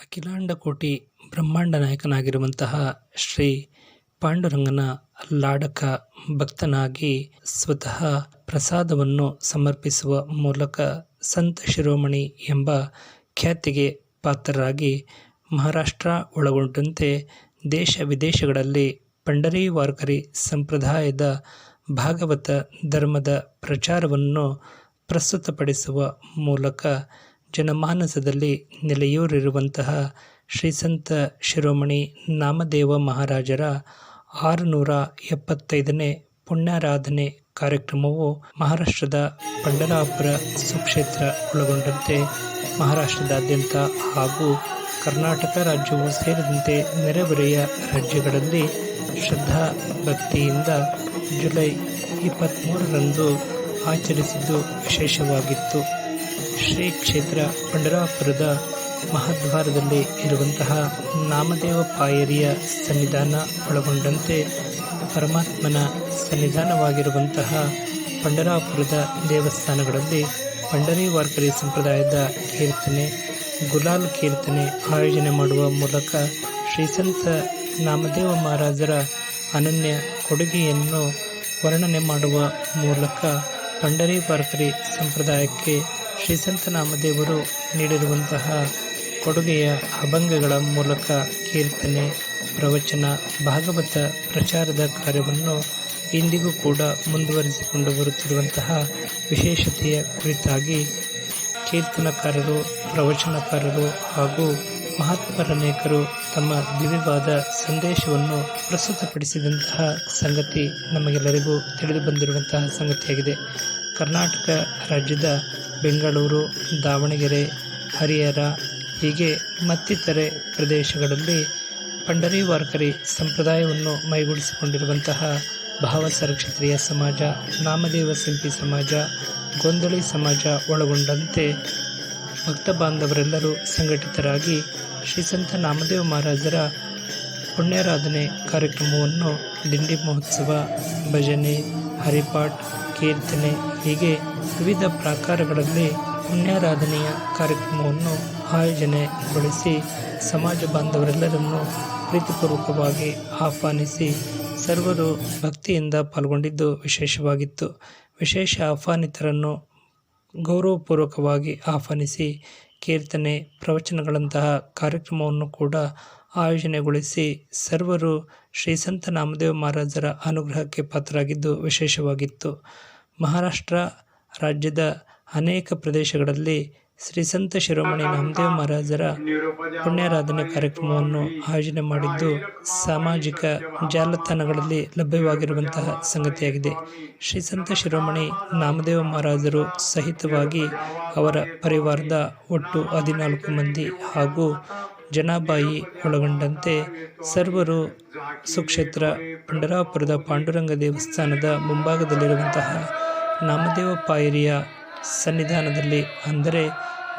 ಅಖಿಲಾಂಡ ಕೋಟಿ ಬ್ರಹ್ಮಾಂಡ ನಾಯಕನಾಗಿರುವಂತಹ ಶ್ರೀ ಪಾಂಡುರಂಗನ ಲಾಡಕ ಭಕ್ತನಾಗಿ ಸ್ವತಃ ಪ್ರಸಾದವನ್ನು ಸಮರ್ಪಿಸುವ ಮೂಲಕ ಸಂತ ಶಿರೋಮಣಿ ಎಂಬ ಖ್ಯಾತಿಗೆ ಪಾತ್ರರಾಗಿ ಮಹಾರಾಷ್ಟ್ರ ಒಳಗೊಂಡಂತೆ ದೇಶ ವಿದೇಶಗಳಲ್ಲಿ ಪಂಡರಿ ವಾರ್ಕರಿ ಸಂಪ್ರದಾಯದ ಭಾಗವತ ಧರ್ಮದ ಪ್ರಚಾರವನ್ನು ಪ್ರಸ್ತುತಪಡಿಸುವ ಮೂಲಕ ಜನಮಾನಸದಲ್ಲಿ ನೆಲೆಯೂರಿರುವಂತಹ ಶ್ರೀಸಂತ ಶಿರೋಮಣಿ ನಾಮದೇವ ಮಹಾರಾಜರ ಆರುನೂರ ಎಪ್ಪತ್ತೈದನೇ ಪುಣ್ಯಾರಾಧನೆ ಕಾರ್ಯಕ್ರಮವು ಮಹಾರಾಷ್ಟ್ರದ ಪಂಡರಾಪುರ ಸುಕ್ಷೇತ್ರ ಒಳಗೊಂಡಂತೆ ಮಹಾರಾಷ್ಟ್ರದಾದ್ಯಂತ ಹಾಗೂ ಕರ್ನಾಟಕ ರಾಜ್ಯವು ಸೇರಿದಂತೆ ನೆರೆಹೊರೆಯ ರಾಜ್ಯಗಳಲ್ಲಿ ಶ್ರದ್ಧಾ ಭಕ್ತಿಯಿಂದ ಜುಲೈ ಇಪ್ಪತ್ತ್ಮೂರರಂದು ಆಚರಿಸಿದ್ದು ವಿಶೇಷವಾಗಿತ್ತು. ಶ್ರೀ ಕ್ಷೇತ್ರ ಪಂಡರಾಪುರದ ಮಹಾದ್ವಾರದಲ್ಲಿ ಇರುವಂತಹ ನಾಮದೇವ ಪಾಯರಿಯ ಸನ್ನಿಧಾನ ಒಳಗೊಂಡಂತೆ ಪರಮಾತ್ಮನ ಸನ್ನಿಧಾನವಾಗಿರುವಂತಹ ಪಂಡರಾಪುರದ ದೇವಸ್ಥಾನಗಳಲ್ಲಿ ಪಂಡರಿ ವಾರ್ಕರಿ ಸಂಪ್ರದಾಯದ ಕೀರ್ತನೆ, ಗುಲಾಲ್ ಕೀರ್ತನೆ ಆಯೋಜನೆ ಮಾಡುವ ಮೂಲಕ ಶ್ರೀಸಂತ ನಾಮದೇವ ಮಹಾರಾಜರ ಅನನ್ಯ ಕೊಡುಗೆಯನ್ನು ವರ್ಣನೆ ಮಾಡುವ ಮೂಲಕ ಪಂಡರಿ ವಾರ್ಕರಿ ಸಂಪ್ರದಾಯಕ್ಕೆ ಶ್ರೀಸಂತ ನಾಮದೇವರು ನೀಡಿರುವಂತಹ ಕೊಡುಗೆಯ ಅಭಂಗಗಳ ಮೂಲಕ ಕೀರ್ತನೆ, ಪ್ರವಚನ, ಭಾಗವತ ಪ್ರಚಾರದ ಕಾರ್ಯವನ್ನು ಇಂದಿಗೂ ಕೂಡ ಮುಂದುವರಿಸಿಕೊಂಡು ಬರುತ್ತಿರುವಂತಹ ವಿಶೇಷತೆಯ ಕುರಿತಾಗಿ ಕೀರ್ತನಕಾರರು, ಪ್ರವಚನಕಾರರು ಹಾಗೂ ಮಹಾತ್ಮರನೇಕರು ತಮ್ಮ ದಿವ್ಯವಾದ ಸಂದೇಶವನ್ನು ಪ್ರಸ್ತುತಪಡಿಸಿದಂತಹ ಸಂಗತಿ ನಮಗೆಲ್ಲರಿಗೂ ತಿಳಿದು ಬಂದಿರುವಂತಹ ಸಂಗತಿಯಾಗಿದೆ. ಕರ್ನಾಟಕ ರಾಜ್ಯದ ಬೆಂಗಳೂರು, ದಾವಣಗೆರೆ, ಹರಿಹರ, ಹೀಗೆ ಮತ್ತಿತರೆ ಪ್ರದೇಶಗಳಲ್ಲಿ ಪಂಡರಿ ವಾರ್ಕರಿ ಸಂಪ್ರದಾಯವನ್ನು ಮೈಗೂಡಿಸಿಕೊಂಡಿರುವಂತಹ ಭಾವಸರ ಕ್ಷತ್ರಿಯ ಸಮಾಜ, ನಾಮದೇವ ಸಿಂಪಿ ಸಮಾಜ, ಗೊಂದಳಿ ಸಮಾಜ ಒಳಗೊಂಡಂತೆ ಭಕ್ತ ಬಾಂಧವರೆಲ್ಲರೂ ಸಂಘಟಿತರಾಗಿ ಶ್ರೀಸಂತ ನಾಮದೇವ ಮಹಾರಾಜರ ಪುಣ್ಯಾರಾಧನೆ ಕಾರ್ಯಕ್ರಮವನ್ನು ದಿಂಡಿ ಮಹೋತ್ಸವ, ಭಜನೆ, ಹರಿಪಾಠ್, ಕೀರ್ತನೆ ಹೀಗೆ ವಿವಿಧ ಪ್ರಾಕಾರಗಳಲ್ಲಿ ಪುಣ್ಯಾರಾಧನೆಯ ಕಾರ್ಯಕ್ರಮವನ್ನು ಆಯೋಜನೆಗೊಳಿಸಿ ಸಮಾಜ ಬಾಂಧವರೆಲ್ಲರನ್ನು ಪ್ರೀತಿಪೂರ್ವಕವಾಗಿ ಆಹ್ವಾನಿಸಿ ಸರ್ವರು ಭಕ್ತಿಯಿಂದ ಪಾಲ್ಗೊಂಡಿದ್ದು ವಿಶೇಷವಾಗಿತ್ತು. ವಿಶೇಷ ಆಹ್ವಾನಿತರನ್ನು ಗೌರವಪೂರ್ವಕವಾಗಿ ಆಹ್ವಾನಿಸಿ ಕೀರ್ತನೆ, ಪ್ರವಚನಗಳಂತಹ ಕಾರ್ಯಕ್ರಮವನ್ನು ಕೂಡ ಆಯೋಜನೆಗೊಳಿಸಿ ಸರ್ವರು ಶ್ರೀಸಂತ ನಾಮದೇವ ಮಹಾರಾಜರ ಅನುಗ್ರಹಕ್ಕೆ ಪಾತ್ರರಾಗಿದ್ದು ವಿಶೇಷವಾಗಿತ್ತು. ಮಹಾರಾಷ್ಟ್ರ ರಾಜ್ಯದ ಅನೇಕ ಪ್ರದೇಶಗಳಲ್ಲಿ ಶ್ರೀ ಸಂತ ಶಿರೋಮಣಿ ನಾಮದೇವ ಮಹಾರಾಜರ ಪುಣ್ಯಾರಾಧನೆ ಕಾರ್ಯಕ್ರಮವನ್ನು ಆಯೋಜನೆ ಮಾಡಿದ್ದು ಸಾಮಾಜಿಕ ಜಾಲತಾಣಗಳಲ್ಲಿ ಲಭ್ಯವಾಗಿರುವಂತಹ ಸಂಗತಿಯಾಗಿದೆ. ಶ್ರೀ ಸಂತ ಶಿರೋಮಣಿ ನಾಮದೇವ ಮಹಾರಾಜರು ಸಹಿತವಾಗಿ ಅವರ ಪರಿವಾರದ ಒಟ್ಟು ಹದಿನಾಲ್ಕು ಮಂದಿ ಹಾಗೂ ಜನಾಬಾಯಿ ಒಳಗೊಂಡಂತೆ ಸರ್ವರು ಸುಕ್ಷೇತ್ರ, ಪಂಡರಾಪುರದ ಪಾಂಡುರಂಗ ದೇವಸ್ಥಾನದ ಮುಂಭಾಗದಲ್ಲಿರುವಂತಹ ನಾಮದೇವ ಪಾಯರಿಯ ಸನ್ನಿಧಾನದಲ್ಲಿ ಅಂದರೆ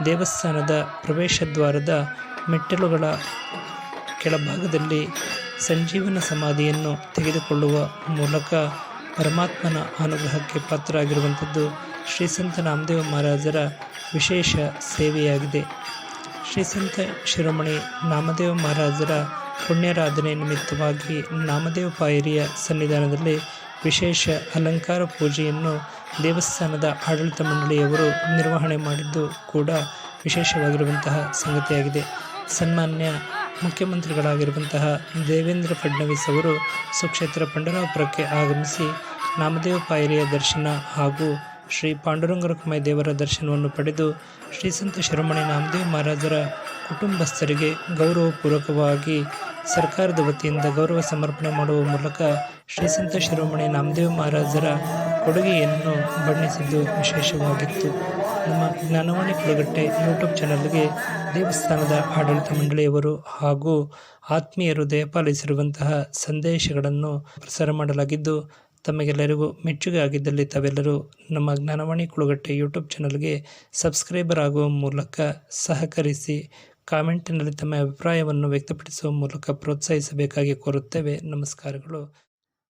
ದೇವಸ್ಥಾನದ ಪ್ರವೇಶ ದ್ವಾರದ ಮೆಟ್ಟಿಲುಗಳ ಕೆಳಭಾಗದಲ್ಲಿ ಸಂಜೀವನ ಸಮಾಧಿಯನ್ನು ತೆಗೆದುಕೊಳ್ಳುವ ಮೂಲಕ ಪರಮಾತ್ಮನ ಅನುಗ್ರಹಕ್ಕೆ ಪಾತ್ರರಾಗಿರುವಂಥದ್ದು ಶ್ರೀಸಂತ ನಾಮದೇವ ಮಹಾರಾಜರ ವಿಶೇಷ ಸೇವೆಯಾಗಿದೆ. ಶ್ರೀ ಸಂತ ಶಿರೋಮಣಿ ನಾಮದೇವ ಮಹಾರಾಜರ ಪುಣ್ಯಾರಾಧನೆ ನಿಮಿತ್ತವಾಗಿ ನಾಮದೇವ ಪಾಯರಿಯ ಸನ್ನಿಧಾನದಲ್ಲಿ ವಿಶೇಷ ಅಲಂಕಾರ ಪೂಜೆಯನ್ನು ದೇವಸ್ಥಾನದ ಆಡಳಿತ ಮಂಡಳಿಯವರು ನಿರ್ವಹಣೆ ಮಾಡಿದ್ದು ಕೂಡ ವಿಶೇಷವಾಗಿರುವಂತಹ ಸಂಗತಿಯಾಗಿದೆ. ಸನ್ಮಾನ್ಯ ಮುಖ್ಯಮಂತ್ರಿಗಳಾಗಿರುವಂತಹ ದೇವೇಂದ್ರ ಫಡ್ನವೀಸ್ ಅವರು ಸುಕ್ಷೇತ್ರ ಪಂಡರಾಪುರಕ್ಕೆ ಆಗಮಿಸಿ ನಾಮದೇವ ಪಾಯರಿಯ ದರ್ಶನ ಹಾಗೂ ಶ್ರೀ ಪಾಂಡುರಂಗರಕಮಯ ದೇವರ ದರ್ಶನವನ್ನು ಪಡೆದು ಶ್ರೀಸಂತ ಶಿರೋಮಣಿ ನಾಮದೇವ ಮಹಾರಾಜರ ಕುಟುಂಬಸ್ಥರಿಗೆ ಗೌರವಪೂರ್ವಕವಾಗಿ ಸರ್ಕಾರದ ವತಿಯಿಂದ ಗೌರವ ಸಮರ್ಪಣೆ ಮಾಡುವ ಮೂಲಕ ಶ್ರೀಸಂತ ಶಿರೋಮಣಿ ನಾಮದೇವ ಮಹಾರಾಜರ ಕೊಡುಗೆಯನ್ನು ಬಣ್ಣಿಸಿದ್ದು ವಿಶೇಷವಾಗಿತ್ತು. ನಮ್ಮ ಜ್ಞಾನವಾಣಿ ಕುಳಗಟ್ಟೆ ಯೂಟ್ಯೂಬ್ ಚಾನಲ್ಗೆ ದೇವಸ್ಥಾನದ ಆಡಳಿತ ಮಂಡಳಿಯವರು ಹಾಗೂ ಆತ್ಮೀಯರು ದಯಪಾಲಿಸಿರುವಂತಹ ಸಂದೇಶಗಳನ್ನು ಪ್ರಸಾರ ಮಾಡಲಾಗಿದ್ದು, ತಮಗೆಲ್ಲರಿಗೂ ಮೆಚ್ಚುಗೆ ಆಗಿದ್ದಲ್ಲಿ ತಾವೆಲ್ಲರೂ ನಮ್ಮ ಜ್ಞಾನವಾಣಿ ಕುಳಗಟ್ಟೆ ಯೂಟ್ಯೂಬ್ ಚಾನಲ್ಗೆ ಸಬ್ಸ್ಕ್ರೈಬರ್ ಆಗುವ ಮೂಲಕ ಸಹಕರಿಸಿ ಕಾಮೆಂಟಿನಲ್ಲಿ ತಮ್ಮ ಅಭಿಪ್ರಾಯವನ್ನು ವ್ಯಕ್ತಪಡಿಸುವ ಮೂಲಕ ಪ್ರೋತ್ಸಾಹಿಸಬೇಕಾಗಿ ಕೋರುತ್ತೇವೆ. ನಮಸ್ಕಾರಗಳು.